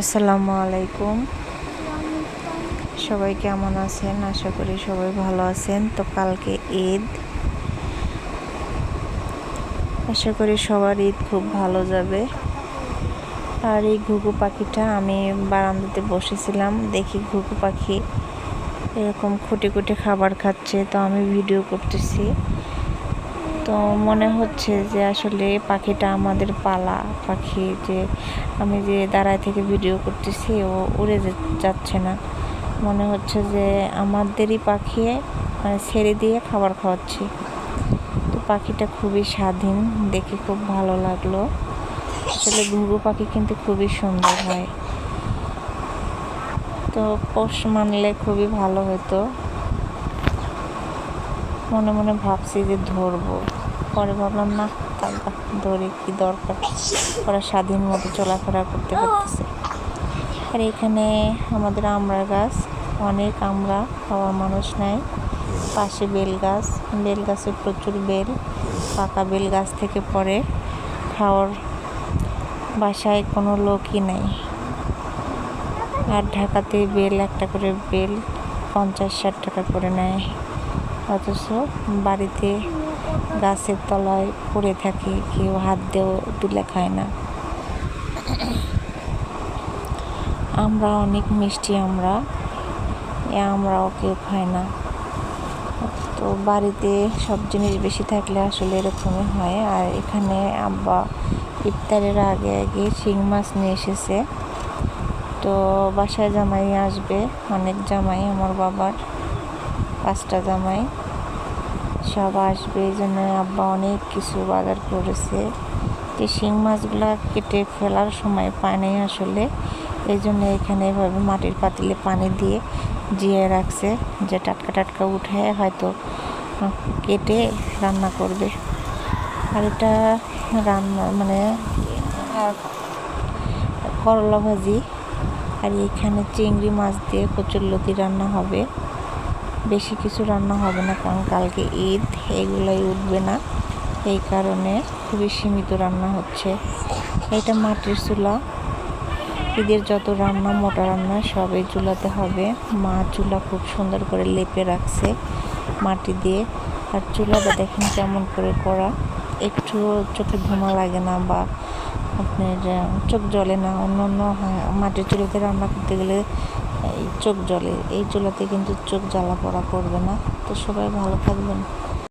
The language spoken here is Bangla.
আসসালামু আলাইকুম সবাই কেমন আছেন? আশা করি সবাই ভালো আছেন। তো কালকে ঈদ। আশা করি সবার ঈদ খুব ভালো যাবে। আর এই ঘুঘু পাখিটা আমি বারান্দাতে বসেছিলাম। দেখি ঘুঘু পাখি এরকম খুঁটে খুঁটে খাবার খাচ্ছে। তো আমি ভিডিও করতেছি। তো মনে হচ্ছে যে আসলে পাখিটা আমাদের পালা পাখি যে আমি যে দাঁড়ায় থেকে ভিডিও করতেছি ও উড়ে যাচ্ছে না। মনে হচ্ছে যে আমাদেরই পাখি মানে ছেড়ে দিয়ে খাবার খাওয়াচ্ছি। তো পাখিটা খুবই স্বাধীন, দেখে খুব ভালো লাগল। আসলে ঘুঘু পাখি কিন্তু খুবই সুন্দর হয়। তো পোষ মানলে খুবই ভালো হতো। মনে মনে ভাবছি যে ধরবো। পরে ভাবলাম, না তালকা ধরে, কি দরকার? ওরা স্বাধীন মতো চলাফেরা করতে পারতেছে। আর এখানে আমাদের আমরা গাছ, অনেক আমরা খাওয়ার মানুষ নাই। পাশে বেল গাছ, বেল গাছে প্রচুর বেল, পাকা বেল গাছ থেকে পরে খাওয়ার বাসায় কোনো লোকই নাই। আর ঢাকাতে বেল একটা করে বেল পঞ্চাশ ষাট টাকা করে নেয়। অথচ বাড়িতে গাছের তলায় পড়ে থাকে, কেউ হাত দিয়েও তুলে খায় না। আমরা অনেক মিষ্টি আমরা, এ আমরাও কেউ খায় না। তো বাড়িতে সব জিনিস বেশি থাকলে আসলে এরকমই হয়। আর এখানে আব্বা ইফতারের আগে আগে শিং মাছ নিয়ে এসেছে। তো বাসায় জামাই আসবে, অনেক জামাই, আমার বাবার। পাঁচটা জামাই। সব আসবে এই জন্য আব্বা অনেক কিছু বাজার করেছে। এই শিং মাছগুলো কেটে ফেলার সময় পানি আসলে। এই জন্য এখানে এভাবে মাটির পাতিলে পানি দিয়ে জিয়ে রাখছে যে টাটকা টাটকা উঠে হয়তো কেটে রান্না করবে। আর এটা রান্না মানে করলা ভাজি। আর এখানে চিংড়ি মাছ দিয়ে কচুরলতি রান্না হবে। বেশি কিছু রান্না হবে না, কারণ কালকে ঈদ, এগুলোই উঠবে না। এই কারণে খুবই সীমিত রান্না হচ্ছে। এটা মাটির চুলা। ঈদের যত রান্না, মোটা রান্না, সব এই চুলাতে হবে। মা চুলা খুব সুন্দর করে লেপে রাখছে মাটি দিয়ে। আর চুলাটা দেখেন কেমন করে করা। একটু চোখে ধোঁয়া লাগে না বা আপনার চোখ জ্বলে না। অন্য অন্য মাটির চুলাতে রান্না করতে গেলে চোখ জলে এই চুলাতে কিন্তু চোখ জ্বালা পড়া করবে না। তো সবাই ভালো থাকবেন।